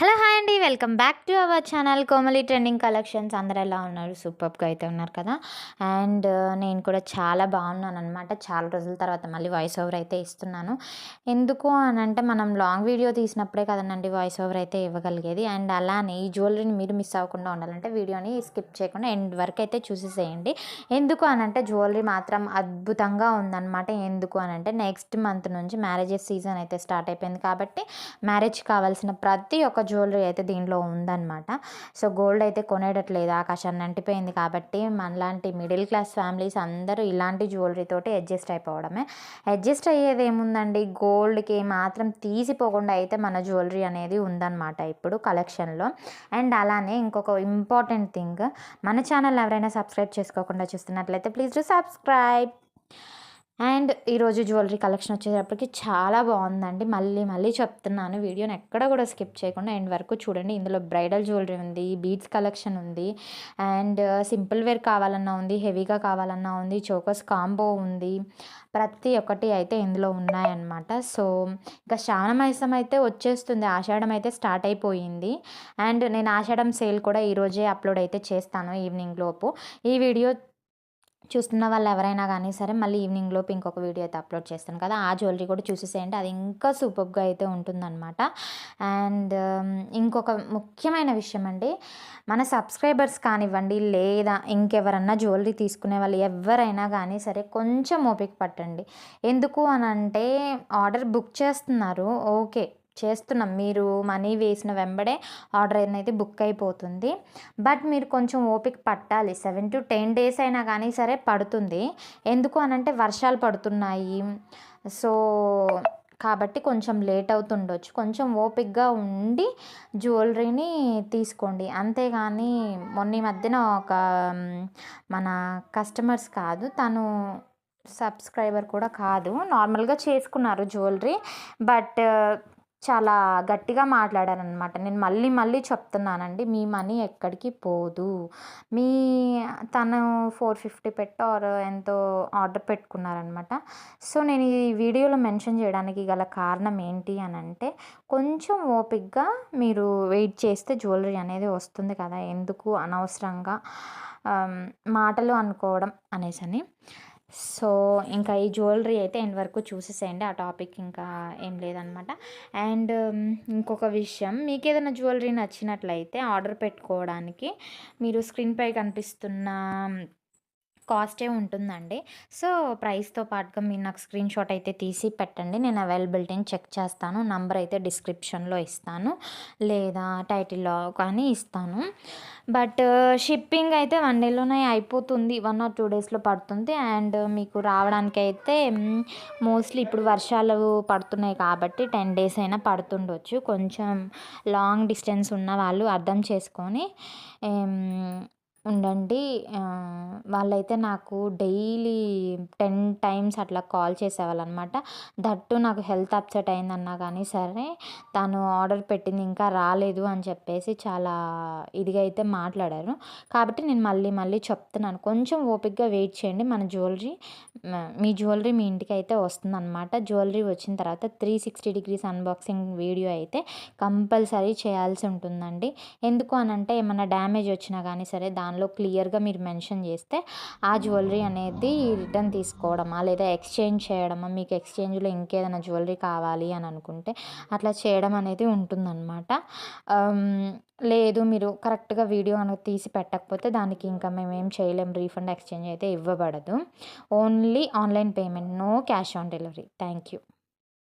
Hello hi అండి. Welcome back to our channel Komali trending collections. అందరు ఎలా ఉన్నారు? సూపర్గా అయితే ఉన్నారు కదా? అండ్ నేను కూడా చాలా బాగున్నాను అనమాట చాలా రోజుల తర్వాత మళ్ళీ వాయిస్ ఓవర్ అయితే ఇస్తున్నాను. ఎందుకు అని అంటే మనం లాంగ్ వీడియో తీసినప్పుడే కదనండి వాయిస్ ఓవర్ అయితే ఇవ్వగలిగేది. అండ్ అలానే ఈ జ్యువెలరీని మీరు మిస్ అవ్వకుండా ఉండాలంటే వీడియోని స్కిప్ చేయకుండా ఎండ్ వరకు అయితే చూసేసేయండి. ఎందుకు అని అంటే జ్యువెలరీ మాత్రం అద్భుతంగా ఉందన్నమాట. ఎందుకు అని అంటే నెక్స్ట్ మంత్ నుంచి మ్యారేజెస్ సీజన్ అయితే స్టార్ట్ అయిపోయింది కాబట్టి మ్యారేజ్ కావాల్సిన ప్రతి ఒక్క జ్యువెలరీ అయితే దీనిలో ఉందన్నమాట. సో గోల్డ్ అయితే కొనేటట్లేదు ఆకాశాన్ని అంటిపోయింది కాబట్టి మనలాంటి మిడిల్ క్లాస్ ఫ్యామిలీస్ అందరూ ఇలాంటి జ్యువెలరీతోటి అడ్జస్ట్ అయిపోవడమే. అడ్జస్ట్ అయ్యేది ఏముందండి? గోల్డ్కి మాత్రం తీసిపోకుండా అయితే మన జ్యువెలరీ అనేది ఉందన్నమాట ఇప్పుడు కలెక్షన్లో. అండ్ అలానే ఇంకొక ఇంపార్టెంట్ థింగ్ మన ఛానల్ ఎవరైనా సబ్స్క్రైబ్ చేసుకోకుండా చూస్తున్నట్లయితే ప్లీజ్ డూ సబ్స్క్రైబ్. అండ్ ఈరోజు జ్యువెలరీ కలెక్షన్ వచ్చేటప్పటికి చాలా బాగుందండి. మళ్ళీ మళ్ళీ చెప్తున్నాను. వీడియోని ఎక్కడ కూడా స్కిప్ చేయకుండా ఎండ్ వరకు చూడండి. ఇందులో బ్రైడల్ జ్యువెలరీ ఉంది బీడ్స్ కలెక్షన్ ఉంది అండ్ సింపుల్ వేర్ కావాలన్నా ఉంది హెవీగా కావాలన్నా ఉంది చోకస్ కాంబో ఉంది. ప్రతి ఒక్కటి అయితే ఇందులో ఉన్నాయన్నమాట. సో ఇంకా శ్రావణమాసం అయితే వచ్చేస్తుంది. ఆషాఢం అయితే స్టార్ట్ అయిపోయింది. అండ్ నేను ఆషాఢం సేల్ కూడా ఈరోజే అప్లోడ్ అయితే చేస్తాను ఈవినింగ్ లోపు. ఈ వీడియో చూస్తున్న వాళ్ళు ఎవరైనా కానీ సరే మళ్ళీ ఈవినింగ్ లోపు ఇంకొక వీడియో అయితే అప్లోడ్ చేస్తాను కదా ఆ జ్యువెలరీ కూడా చూసేసేయండి. అది ఇంకా సూపర్గా అయితే ఉంటుందన్నమాట. అండ్ ఇంకొక ముఖ్యమైన విషయం అండి మన సబ్స్క్రైబర్స్ కానివ్వండి లేదా ఇంకెవరన్నా జ్యువెలరీ తీసుకునే వాళ్ళు ఎవరైనా కానీ సరే కొంచెం ఓపిక పట్టండి. ఎందుకు అని అంటే ఆర్డర్ బుక్ చేస్తున్నారు ఓకే. చేస్తున్నాం. మీరు మనీ వేసిన వెంబడే ఆర్డర్ అనేది బుక్ అయిపోతుంది. బట్ మీరు కొంచెం ఓపిక పట్టాలి. సెవెన్ టు టెన్ డేస్ అయినా కానీ సరే పడుతుంది. ఎందుకు అనంటే వర్షాలు పడుతున్నాయి. సో కాబట్టి కొంచెం లేట్ అవుతుండొచ్చు. కొంచెం ఓపిక్గా ఉండి జ్యువెలరీని తీసుకోండి. అంతేగాని మొన్న మధ్యన ఒక మన కస్టమర్స్ కాదు తను సబ్స్క్రైబర్ కూడా కాదు. నార్మల్గా చేసుకున్నారు జ్యువెలరీ. బట్ చాలా గట్టిగా మాట్లాడారనమాట నేను మళ్ళీ మళ్ళీ చెప్తున్నానండి మీ మనీ ఎక్కడికి పోదు. మీ తను ఫోర్ ఫిఫ్టీ పెట్టార్ ఎంతో ఆర్డర్ పెట్టుకున్నారనమాట సో నేను ఈ వీడియోలో మెన్షన్ చేయడానికి గల కారణం ఏంటి అని అంటే కొంచెం ఓపిక్గా మీరు వెయిట్ చేస్తే జ్యువెలరీ అనేది వస్తుంది కదా ఎందుకు అనవసరంగా మాటలు అనుకోవడం అనేసని. సో ఇంకా ఈ జ్యువెలరీ అయితే ఎండ్ వరకు చూసేసేయండి. ఆ టాపిక్ ఇంకా ఏం లేదనమాట. అండ్ ఇంకొక విషయం. మీకు ఏదైనా జ్యువెలరీ నచ్చినట్లయితే ఆర్డర్ పెట్టుకోవడానికి మీరు స్క్రీన్పై కనిపిస్తున్న కాస్టే ఉంటుందండి. సో ప్రైస్తో పాటుగా మీరు నాకు స్క్రీన్ షాట్ అయితే తీసి పెట్టండి. నేను అవైలబిలిటీని చెక్ చేస్తాను. నంబర్ అయితే డిస్క్రిప్షన్లో ఇస్తాను. లేదా టైటిల్లో కానీ ఇస్తాను. బట్ షిప్పింగ్ అయితే వన్ డేలోనే అయిపోతుంది. వన్ ఆర్ టూ డేస్లో పడుతుంది. అండ్ మీకు రావడానికి అయితే మోస్ట్లీ ఇప్పుడు వర్షాలు పడుతున్నాయి కాబట్టి టెన్ డేస్ అయినా పడుతుండొచ్చు. కొంచెం లాంగ్ డిస్టెన్స్ ఉన్న వాళ్ళు అర్థం చేసుకొని ఉండండి. వాళ్ళైతే నాకు డైలీ టెన్ టైమ్స్ అట్లా కాల్ చేసేవాళ్ళు అనమాట దట్టు నాకు హెల్త్ అప్సెట్ అయిందన్నా కానీ సరే తను ఆర్డర్ పెట్టింది ఇంకా రాలేదు అని చెప్పేసి చాలా ఇదిగా అయితే మాట్లాడారు. కాబట్టి నేను మళ్ళీ మళ్ళీ చెప్తున్నాను. కొంచెం ఓపిక్గా వెయిట్ చేయండి. మన జ్యువెలరీ మీ జ్యువెలరీ మీ ఇంటికి అయితే వస్తుందన్నమాట. జ్యువెలరీ వచ్చిన తర్వాత three sixty degrees unboxing video అయితే కంపల్సరీ చేయాల్సి ఉంటుందండి. ఎందుకు అని అంటే ఏమైనా డ్యామేజ్ వచ్చినా కానీ సరే దాని దానిలో క్లియర్గా మీరు మెన్షన్ చేస్తే ఆ జ్యువెలరీ అనేది రిటర్న్ తీసుకోవడమా? లేదా ఎక్స్చేంజ్ చేయడమా? మీకు ఎక్స్చేంజ్లో ఇంకేదైనా జ్యువెలరీ కావాలి అని అనుకుంటే అట్లా చేయడం అనేది ఉంటుందన్నమాట. లేదు మీరు కరెక్ట్గా వీడియో అనేది తీసి పెట్టకపోతే దానికి ఇంకా మేము ఏం చేయలేం. రీఫండ్ ఎక్స్చేంజ్ అయితే ఇవ్వబడదు. Only online payment no cash on delivery. Thank you